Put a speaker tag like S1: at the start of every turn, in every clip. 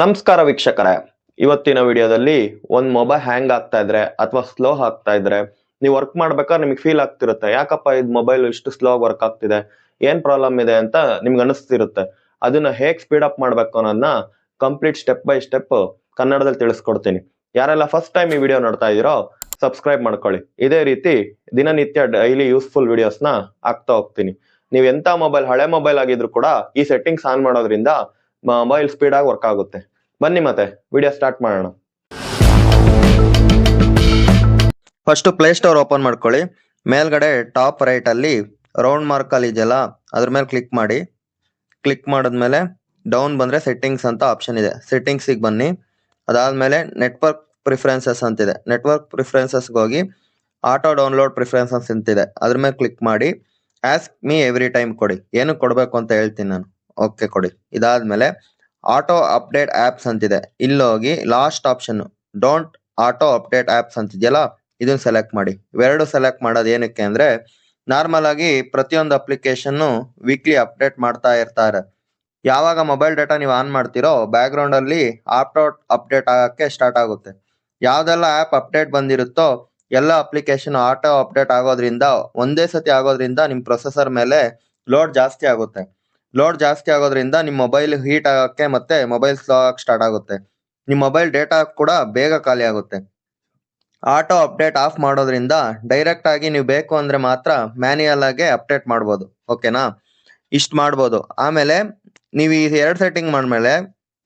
S1: ನಮಸ್ಕಾರ ವೀಕ್ಷಕರೇ. ಇವತ್ತಿನ ವಿಡಿಯೋದಲ್ಲಿ ಒಂದು ಮೊಬೈಲ್ ಹ್ಯಾಂಗ್ ಆಗ್ತಾ ಇದ್ರೆ ಅಥವಾ ಸ್ಲೋ ಆಗ್ತಾ ಇದ್ರೆ ನೀವು ವರ್ಕ್ ಮಾಡ್ಬೇಕಾದ್ರೆ ನಿಮಗೆ ಫೀಲ್ ಆಗ್ತಿರುತ್ತೆ. ಯಾಕಪ್ಪ ಇದು ಮೊಬೈಲ್ ಇಷ್ಟು ಸ್ಲೋ ವರ್ಕ್ ಆಗ್ತಿದೆ? ಏನ್ ಪ್ರಾಬ್ಲಮ್ ಇದೆ ಅಂತ ನಿಮ್ಗೆ ಅನಿಸ್ತಿರುತ್ತೆ. ಅದನ್ನ ಹೇಗೆ ಸ್ಪೀಡ್ ಅಪ್ ಮಾಡ್ಬೇಕು ಅನ್ನೋದನ್ನ ಕಂಪ್ಲೀಟ್ ಸ್ಟೆಪ್ ಬೈ ಸ್ಟೆಪ್ ಕನ್ನಡದಲ್ಲಿ ತಿಳಿಸ್ಕೊಡ್ತೀನಿ. ಯಾರೆಲ್ಲ ಫಸ್ಟ್ ಟೈಮ್ ಈ ವಿಡಿಯೋ ನೋಡ್ತಾ ಇದೀರೋ ಸಬ್ಸ್ಕ್ರೈಬ್ ಮಾಡ್ಕೊಳ್ಳಿ. ಇದೇ ರೀತಿ ದಿನನಿತ್ಯ ಡೈಲಿ ಯೂಸ್ಫುಲ್ ವಿಡಿಯೋಸ್ನ ಹಾಕ್ತಾ ಹೋಗ್ತೀನಿ. ನೀವು ಎಂತ ಮೊಬೈಲ್ ಹಳೆ ಮೊಬೈಲ್ ಆಗಿದ್ರು ಕೂಡ ಈ ಸೆಟ್ಟಿಂಗ್ಸ್ ಆನ್ ಮಾಡೋದ್ರಿಂದ ಮೊಬೈಲ್ ಸ್ಪೀಡ್ ಆಗಿ ವರ್ಕ್ ಆಗುತ್ತೆ. ಬನ್ನಿ ಮತ್ತೆ ವಿಡಿಯೋ ಸ್ಟಾರ್ಟ್ ಮಾಡೋಣ. ಫಸ್ಟ್ ಸ್ಟೋರ್ ಓಪನ್ ಮಾಡ್ಕೊಳ್ಳಿ. ಮೇಲ್ಗಡೆ ಟಾಪ್ ರೈಟ್ ಅಲ್ಲಿ ರೌಂಡ್ ಮಾರ್ಕ್ ಅಲ್ಲಿ ಇದೆಯಲ್ಲ, ಅದ್ರ ಮೇಲೆ ಕ್ಲಿಕ್ ಮಾಡಿ. ಕ್ಲಿಕ್ ಮಾಡಿದ್ಮೇಲೆ ಡೌನ್ ಬಂದ್ರೆ ಸೆಟ್ಟಿಂಗ್ಸ್ ಅಂತ ಆಪ್ಷನ್ ಇದೆ. ಸೆಟ್ಟಿಂಗ್ಸ್ ಬನ್ನಿ. ಅದಾದ್ಮೇಲೆ ನೆಟ್ವರ್ಕ್ ಪ್ರಿಫರೆನ್ಸಸ್ ಅಂತಿದೆ. ನೆಟ್ವರ್ಕ್ ಪ್ರಿಫರೆನ್ಸಸ್ ಹೋಗಿ ಆಟೋ ಡೌನ್ಲೋಡ್ ಪ್ರಿಫರೆನ್ಸಸ್ ಅಂತಿದೆ. ಅದ್ರ ಮೇಲೆ ಕ್ಲಿಕ್ ಮಾಡಿ. ಆಸ್ಕ್ ಮೀ ಎವ್ರಿ ಟೈಮ್ ಕೊಡಿ. ಏನು ಕೊಡಬೇಕು ಅಂತ ಹೇಳ್ತೀನಿ ನಾನು. ಓಕೆ ಕೊಡಿ. ಇದಾದ್ಮೇಲೆ ಆಟೋ ಅಪ್ಡೇಟ್ ಆಪ್ಸ್ ಅಂತಿದೆ. ಇಲ್ಲೋಗಿ last option don't auto update apps ಅಂತಿದೆಯಲ್ಲ, ಇದನ್ನ ಸೆಲೆಕ್ಟ್ ಮಾಡಿ. ಇವೆರಡು ಸೆಲೆಕ್ಟ್ ಮಾಡೋದು ಏನಕ್ಕೆ ಅಂದ್ರೆ, ನಾರ್ಮಲ್ ಆಗಿ ಪ್ರತಿಯೊಂದು ಅಪ್ಲಿಕೇಶನ್ ವೀಕ್ಲಿ ಅಪ್ಡೇಟ್ ಮಾಡ್ತಾ ಇರ್ತಾರೆ. ಯಾವಾಗ ಮೊಬೈಲ್ ಡೇಟಾ ನೀವು ಆನ್ ಮಾಡ್ತೀರೋ ಬ್ಯಾಕ್ ಗ್ರೌಂಡ್ ಅಲ್ಲಿ ಆಟೋ ಅಪ್ಡೇಟ್ ಆಗಕ್ಕೆ ಸ್ಟಾರ್ಟ್ ಆಗುತ್ತೆ. ಯಾವ್ದೆಲ್ಲ ಆಪ್ ಅಪ್ಡೇಟ್ ಬಂದಿರುತ್ತೋ, ಎಲ್ಲ ಅಪ್ಲಿಕೇಶನ್ ಆಟೋ ಅಪ್ಡೇಟ್ ಆಗೋದ್ರಿಂದ, ಒಂದೇ ಸತಿ ಆಗೋದ್ರಿಂದ ನಿಮ್ ಪ್ರೊಸೆಸರ್ ಮೇಲೆ ಲೋಡ್ ಜಾಸ್ತಿ ಆಗುತ್ತೆ. ಲೋಡ್ ಜಾಸ್ತಿ ಆಗೋದ್ರಿಂದ ನಿಮ್ಮ ಮೊಬೈಲ್ ಹೀಟ್ ಆಗಕ್ಕೆ ಮತ್ತೆ ಮೊಬೈಲ್ ಸ್ಲೋ ಆಗಕ್ಕೆ ಸ್ಟಾರ್ಟ್ ಆಗುತ್ತೆ. ನಿಮ್ಮ ಮೊಬೈಲ್ ಡೇಟಾ ಕೂಡ ಬೇಗ ಖಾಲಿ ಆಗುತ್ತೆ. ಆಟೋ ಅಪ್ಡೇಟ್ ಆಫ್ ಮಾಡೋದ್ರಿಂದ ಡೈರೆಕ್ಟ್ ಆಗಿ ನೀವು ಬೇಕು ಅಂದ್ರೆ ಮಾತ್ರ ಮ್ಯಾನ್ಯಲ್ ಆಗಿ ಅಪ್ಡೇಟ್ ಮಾಡ್ಬೋದು. ಓಕೆನಾ ಇಷ್ಟು ಮಾಡ್ಬೋದು. ಆಮೇಲೆ ನೀವು ಈ ಎರಡು ಸೆಟ್ಟಿಂಗ್ ಮಾಡ್ಮೇಲೆ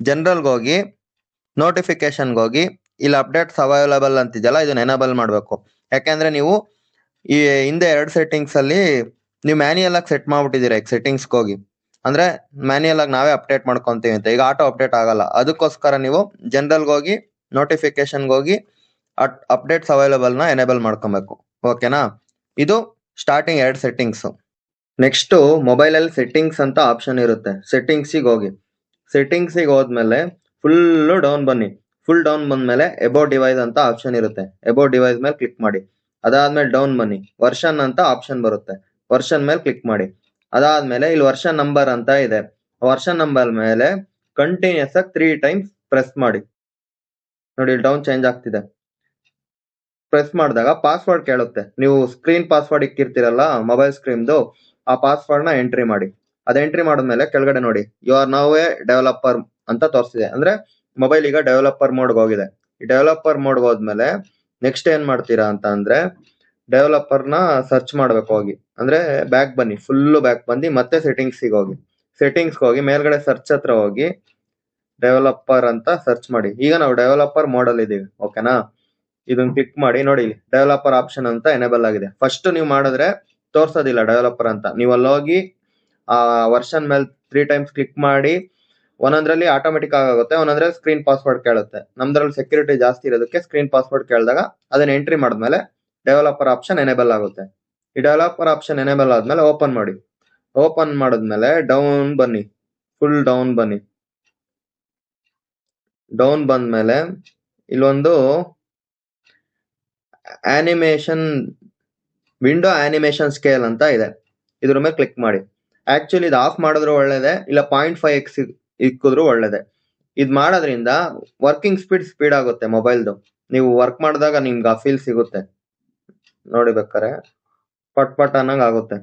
S1: ಜನರಲ್ಗೆ ಹೋಗಿ ನೋಟಿಫಿಕೇಶನ್ಗೆ ಹೋಗಿ, ಇಲ್ಲಿ ಅಪ್ಡೇಟ್ಸ್ ಅವೈಲಬಲ್ ಅಂತಿದೆಯಲ್ಲ, ಇದನ್ನ ಎನೇಬಲ್ ಮಾಡಬೇಕು. ಯಾಕೆಂದ್ರೆ ನೀವು ಈ ಹಿಂದೆ ಎರಡು ಸೆಟ್ಟಿಂಗ್ಸ್ ಅಲ್ಲಿ ನೀವು ಮ್ಯಾನ್ಯಲ್ ಆಗಿ ಸೆಟ್ ಮಾಡ್ಬಿಟ್ಟಿದ್ದೀರಾ ಈಗ ಸೆಟ್ಟಿಂಗ್ಸ್ಗೆ ಹೋಗಿ. ಅಂದ್ರೆ ಮ್ಯಾನ್ಯಲ್ ಆಗಿ ನಾವೇ ಅಪ್ಡೇಟ್ ಮಾಡ್ಕೊಂತೀವಿ ಅಂತ. ಈಗ ಆಟೋ ಅಪ್ಡೇಟ್ ಆಗಲ್ಲ. ಅದಕ್ಕೋಸ್ಕರ ನೀವು ಜನರಲ್ ಹೋಗಿ ನೋಟಿಫಿಕೇಶನ್ ಹೋಗಿ ಅಪ್ಡೇಟ್ಸ್ ಅವೈಲಬಲ್ನ ಎನೇಬಲ್ ಮಾಡ್ಕೊಬೇಕು. ಓಕೆನಾ ಇದು ಸ್ಟಾರ್ಟಿಂಗ್ ಎರಡು ಸೆಟ್ಟಿಂಗ್ಸ್ ನೆಕ್ಸ್ಟ್ ಮೊಬೈಲ್ ಅಲ್ಲಿ ಸೆಟ್ಟಿಂಗ್ಸ್ ಅಂತ ಆಪ್ಷನ್ ಇರುತ್ತೆ. ಸೆಟ್ಟಿಂಗ್ಸಿಗೆ ಹೋಗಿ. ಸೆಟ್ಟಿಂಗ್ಸಿಗೆ ಹೋದ್ಮೇಲೆ ಫುಲ್ ಡೌನ್ ಬನ್ನಿ. ಫುಲ್ ಡೌನ್ ಬಂದ್ಮೇಲೆ ಎಬೋ ಡಿವೈಸ್ ಅಂತ ಆಪ್ಷನ್ ಇರುತ್ತೆ. ಎಬೋ ಡಿವೈಸ್ ಮೇಲೆ ಕ್ಲಿಕ್ ಮಾಡಿ. ಅದಾದ್ಮೇಲೆ ಡೌನ್ ಬನ್ನಿ. ವರ್ಷನ್ ಅಂತ ಆಪ್ಷನ್ ಬರುತ್ತೆ. ವರ್ಷನ್ ಮೇಲೆ ಕ್ಲಿಕ್ ಮಾಡಿ. ಅದಾದ್ಮೇಲೆ ಇಲ್ಲಿ ವರ್ಷ ನಂಬರ್ ಅಂತ ಇದೆ. ವರ್ಷ ನಂಬರ್ ಮೇಲೆ ಕಂಟಿನ್ಯೂಸ್ ಆಗಿ ತ್ರೀ ಟೈಮ್ಸ್ ಪ್ರೆಸ್ ಮಾಡಿ. ನೋಡಿ ಡೌನ್ ಚೇಂಜ್ ಆಗ್ತಿದೆ. ಪ್ರೆಸ್ ಮಾಡಿದಾಗ ಪಾಸ್ವರ್ಡ್ ಕೇಳುತ್ತೆ. ನೀವು ಸ್ಕ್ರೀನ್ ಪಾಸ್ವರ್ಡ್ ಇಕ್ಕಿರ್ತೀರಲ್ಲ ಮೊಬೈಲ್ ಸ್ಕ್ರೀನ್ದು ಆ ಪಾಸ್ವರ್ಡ್ನ ಎಂಟ್ರಿ ಮಾಡಿ. ಅದ ಎಂಟ್ರಿ ಮಾಡಿದ್ಮೇಲೆ ಕೆಳಗಡೆ ನೋಡಿ you are now a developer ಅಂತ ತೋರಿಸಿದೆ. ಅಂದ್ರೆ ಮೊಬೈಲ್ ಈಗ ಡೆವಲಪರ್ ಮೋಡ್ಗೆ ಹೋಗಿದೆ. ಈ ಡೆವಲಪರ್ ಮೋಡ್ಗೆ ಹೋದ್ಮೇಲೆ ನೆಕ್ಸ್ಟ್ ಏನ್ ಮಾಡ್ತೀರಾ ಅಂತ ಅಂದ್ರೆ ಡೆವಲಪರ್ನ ಸರ್ಚ್ ಮಾಡ್ಬೇಕು ಹೋಗಿ. ಅಂದ್ರೆ ಬ್ಯಾಕ್ ಬನ್ನಿ ಫುಲ್ ಬ್ಯಾಕ್ ಬಂದು ಮತ್ತೆ ಸೆಟ್ಟಿಂಗ್ಸ್ ಹೋಗಿ. ಸೆಟ್ಟಿಂಗ್ಸ್ ಹೋಗಿ, ಮೇಲ್ಗಡೆ ಸರ್ಚ್ ಹತ್ರ ಹೋಗಿ ಡೆವಲಪರ್ ಅಂತ ಸರ್ಚ್ ಮಾಡಿ. ಈಗ ನಾವು ಡೆವಲಪರ್ ಮಾಡಲ್ ಇದೀವಿ ಓಕೆನಾ ಇದನ್ನ ಕ್ಲಿಕ್ ಮಾಡಿ, ನೋಡಿ ಡೆವಲಪರ್ ಆಪ್ಷನ್ ಅಂತ ಎನೇಬಲ್ ಆಗಿದೆ. ಫಸ್ಟ್ ನೀವು ಮಾಡಿದ್ರೆ ತೋರ್ಸೋದಿಲ್ಲ ಡೆವಲಪರ್ ಅಂತ. ನೀವು ಹೋಗಿ, ಆ ವರ್ಷನ್ ಮೇಲೆ ತ್ರೀ ಟೈಮ್ಸ್ ಕ್ಲಿಕ್ ಮಾಡಿ, ಒಂದೊಂದ್ರಲ್ಲಿ ಆಟೋಮೆಟಿಕ್ ಆಗುತ್ತೆ ಒಂದೊಂದ್ರಲ್ಲಿ ಸ್ಕ್ರೀನ್ ಪಾಸ್ವರ್ಡ್ ಕೇಳುತ್ತೆ. ನಮ್ದ್ರಲ್ಲಿ ಸೆಕ್ಯೂರಿಟಿ ಜಾಸ್ತಿ ಇರೋದಕ್ಕೆ ಸ್ಕ್ರೀನ್ ಪಾಸ್ವರ್ಡ್ ಕೇಳಿದಾಗ ಅದನ್ನ ಎಂಟ್ರಿ ಮಾಡಿದ್ಮೇಲೆ ಡೆವಲಪರ್ ಆಪ್ಷನ್ ಎನೇಬಲ್ ಆಗುತ್ತೆ. ಈ ಡೆವಲಪರ್ ಆಪ್ಷನ್ ಎನೇಬಲ್ ಆದ್ಮೇಲೆ ಓಪನ್ ಮಾಡಿ. ಓಪನ್ ಮಾಡಿದ್ಮೇಲೆ ಡೌನ್ ಬನ್ನಿ. ಫುಲ್ ಡೌನ್ ಬನ್ನಿ. ಡೌನ್ ಬಂದ್ಮೇಲೆ ಇಲ್ಲೊಂದು ಆನಿಮೇಷನ್ ವಿಂಡೋ ಆನಿಮೇಷನ್ ಸ್ಕೇಲ್ ಅಂತ ಇದೆ. ಇದ್ರ ಮೇಲೆ ಕ್ಲಿಕ್ ಮಾಡಿ. ಆಕ್ಚುಲಿ ಇದು ಆಫ್ ಮಾಡಿದ್ರು ಒಳ್ಳೇದೆ, ಇಲ್ಲ ಪಾಯಿಂಟ್ ಫೈವ್ ಎಕ್ಸ್ ಇಕ್ಕಿದ್ರು ಒಳ್ಳೇದೆ. ಇದ್ ಮಾಡೋದ್ರಿಂದ ವರ್ಕಿಂಗ್ ಸ್ಪೀಡ್ ಸ್ಪೀಡ್ ಆಗುತ್ತೆ ಮೊಬೈಲ್ದು ನೀವು ವರ್ಕ್ ಮಾಡಿದಾಗ ನಿಮ್ಗೆ ಆ ಫೀಲ್ ಸಿಗುತ್ತೆ. ನೋಡಿ ಬೇಕಾರೆ ಪಟ್ ಪಟ್ ಅನ್ನಂಗ್ ಆಗುತ್ತೆ.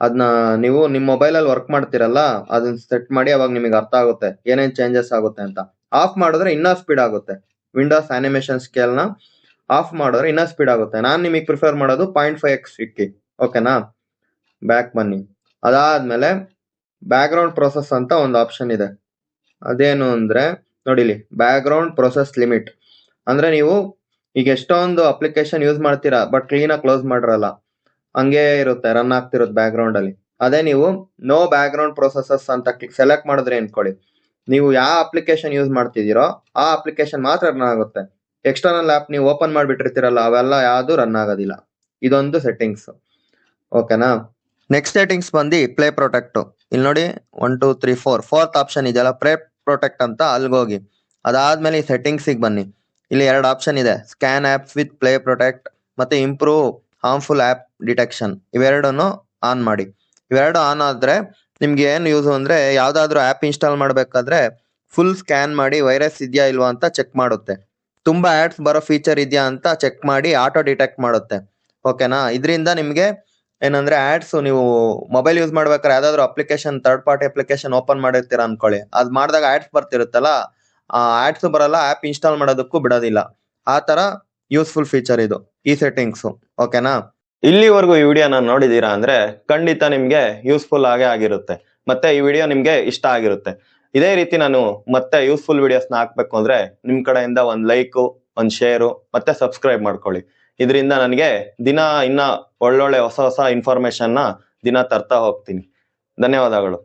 S1: ಅದನ್ನ ನೀವು ನಿಮ್ ಮೊಬೈಲ್ ಅಲ್ಲಿ ವರ್ಕ್ ಮಾಡ್ತಿರಲ್ಲ, ಅದನ್ನ ಸೆಟ್ ಮಾಡಿ ಅವಾಗ ನಿಮಗೆ ಅರ್ಥ ಆಗುತ್ತೆ, ಏನೇನ್ ಚೇಂಜಸ್ ಆಗುತ್ತೆ ಅಂತ. ಆಫ್ ಮಾಡಿದ್ರೆ ಇನ್ನೂ ಸ್ಪೀಡ್ ಆಗುತ್ತೆ. ವಿಂಡೋಸ್ ಅನಿಮೇಷನ್ ಸ್ಕೇಲ್ನ ಆಫ್ ಮಾಡಿದ್ರೆ ಇನ್ನೂ ಸ್ಪೀಡ್ ಆಗುತ್ತೆ. ನಾನ್ ನಿಮಗೆ ಪ್ರಿಫರ್ ಮಾಡೋದು ಪಾಯಿಂಟ್ ಫೈವ್ ಎಕ್ಸ್ ಇಕ್ಕಿ ಓಕೆನಾ ಬ್ಯಾಕ್ ಬನ್ನಿ. ಅದಾದ್ಮೇಲೆ ಬ್ಯಾಕ್ ಗ್ರೌಂಡ್ ಪ್ರೊಸೆಸ್ ಅಂತ ಒಂದು ಆಪ್ಷನ್ ಇದೆ. ಅದೇನು ಅಂದ್ರೆ, ನೋಡಿಲಿ ಬ್ಯಾಕ್ ಗ್ರೌಂಡ್ ಪ್ರೊಸೆಸ್ ಲಿಮಿಟ್ ಅಂದ್ರೆ ನೀವು ಈಗ ಎಷ್ಟೊಂದು ಅಪ್ಲಿಕೇಶನ್ ಯೂಸ್ ಮಾಡ್ತೀರಾ ಬಟ್ ಕ್ಲೀನ್ ಆಗಿ ಕ್ಲೋಸ್ ಮಾಡಿರಲ್ಲ. ಹಂಗೆ ಇರುತ್ತೆ ರನ್ ಆಗ್ತಿರೋದು ಬ್ಯಾಕ್ ಗ್ರೌಂಡ್ ಅಲ್ಲಿ. ಅದೇ ನೀವು ನೋ ಬ್ಯಾಕ್ ಗ್ರೌಂಡ್ ಪ್ರೊಸೆಸಸ್ ಅಂತ ಸೆಲೆಕ್ಟ್ ಮಾಡಿದ್ರೆ ಅನ್ಕೊಳ್ಳಿ. ನೀವು ಯಾವ ಅಪ್ಲಿಕೇಶನ್ ಯೂಸ್ ಮಾಡ್ತಿದ್ದೀರೋ, ಆ ಅಪ್ಲಿಕೇಶನ್ ಮಾತ್ರ ರನ್ ಆಗುತ್ತೆ. ಎಕ್ಸ್ಟರ್ನಲ್ ಆಪ್ ನೀವು ಓಪನ್ ಮಾಡಿಬಿಟ್ಟಿರ್ತೀರಲ್ಲ, ಅವೆಲ್ಲ ಯಾವುದು ರನ್ ಆಗೋದಿಲ್ಲ. ಇದೊಂದು ಸೆಟ್ಟಿಂಗ್ಸ್ ಓಕೆನಾ ನೆಕ್ಸ್ಟ್ ಸೆಟ್ಟಿಂಗ್ಸ್ ಬಂದು ಪ್ಲೇ ಪ್ರೊಟೆಕ್ಟ್ ಇಲ್ಲಿ ನೋಡಿ one two three four fourth option ಇದೆಯಲ್ಲ ಪ್ಲೇ ಪ್ರೊಟೆಕ್ಟ್ ಅಂತ ಅಲ್ಲಿಗೆ ಹೋಗಿ. ಅದಾದ್ಮೇಲೆ ಈ ಸೆಟ್ಟಿಂಗ್ಸಿಗೆ ಬನ್ನಿ. ಇಲ್ಲಿ ಎರಡು ಆಪ್ಷನ್ ಇದೆ scan apps with play protect ಮತ್ತೆ ಇಂಪ್ರೂವ್ ಹಾರ್ಮ್ಫುಲ್ ಆ್ಯಪ್ ಡಿಟೆಕ್ಷನ್ ಇವೆರಡನ್ನು ಆನ್ ಮಾಡಿ. ಇವೆರಡು ಆನ್ ಆದರೆ ನಿಮ್ಗೆ ಏನು ಯೂಸು ಅಂದರೆ ಯಾವುದಾದ್ರೂ ಆ್ಯಪ್ ಇನ್ಸ್ಟಾಲ್ ಮಾಡಬೇಕಾದ್ರೆ ಫುಲ್ ಸ್ಕ್ಯಾನ್ ಮಾಡಿ ವೈರಸ್ ಇದೆಯಾ ಇಲ್ವಾ ಅಂತ ಚೆಕ್ ಮಾಡುತ್ತೆ. ತುಂಬ ಆ್ಯಡ್ಸ್ ಬರೋ ಫೀಚರ್ ಇದೆಯಾ ಅಂತ ಚೆಕ್ ಮಾಡಿ ಆಟೋ ಡಿಟೆಕ್ಟ್ ಮಾಡುತ್ತೆ. ಓಕೆನಾ ಇದರಿಂದ ನಿಮಗೆ ಏನಂದರೆ ಆ್ಯಡ್ಸು ನೀವು ಮೊಬೈಲ್ ಯೂಸ್ ಮಾಡ್ಬೇಕಾದ್ರೆ ಯಾವುದಾದ್ರೂ application third party application open ಮಾಡಿರ್ತೀರ ಅನ್ಕೊಳ್ಳಿ. ಅದು ಮಾಡಿದಾಗ ಆ್ಯಡ್ಸ್ ಬರ್ತಿರುತ್ತಲ್ಲ, ಆ ಆ್ಯಡ್ಸು ಬರಲ್ಲ ಆ್ಯಪ್ ಇನ್ಸ್ಟಾಲ್ ಮಾಡೋದಕ್ಕೂ ಬಿಡೋದಿಲ್ಲ. ಆ ತರ ಯೂಸ್ಫುಲ್ ಫೀಚರ್ ಇದು, ಈ ಸೆಟ್ಟಿಂಗ್ಸ್ ಓಕೆನಾ
S2: ಇಲ್ಲಿವರೆಗೂ ಈ ವಿಡಿಯೋನ ನೋಡಿದೀರಾ ಅಂದ್ರೆ ಖಂಡಿತ ನಿಮ್ಗೆ ಯೂಸ್ಫುಲ್ ಆಗೇ ಆಗಿರುತ್ತೆ. ಮತ್ತೆ ಈ ವಿಡಿಯೋ ನಿಮ್ಗೆ ಇಷ್ಟ ಆಗಿರುತ್ತೆ. ಇದೇ ರೀತಿ ನಾನು ಮತ್ತೆ ಯೂಸ್ಫುಲ್ ವಿಡಿಯೋಸ್ನ ಹಾಕ್ಬೇಕು ಅಂದ್ರೆ ನಿಮ್ ಕಡೆಯಿಂದ ಒಂದ್ ಲೈಕು ಒಂದ್ ಶೇರು ಮತ್ತೆ ಸಬ್ಸ್ಕ್ರೈಬ್ ಮಾಡ್ಕೊಳ್ಳಿ. ಇದರಿಂದ ನನಗೆ ದಿನ ಇನ್ನ ಒಳ್ಳೊಳ್ಳೆ ಹೊಸ ಹೊಸ ಇನ್ಫಾರ್ಮೇಶನ್ನ ದಿನ ತರ್ತಾ ಹೋಗ್ತೀನಿ. ಧನ್ಯವಾದಗಳು.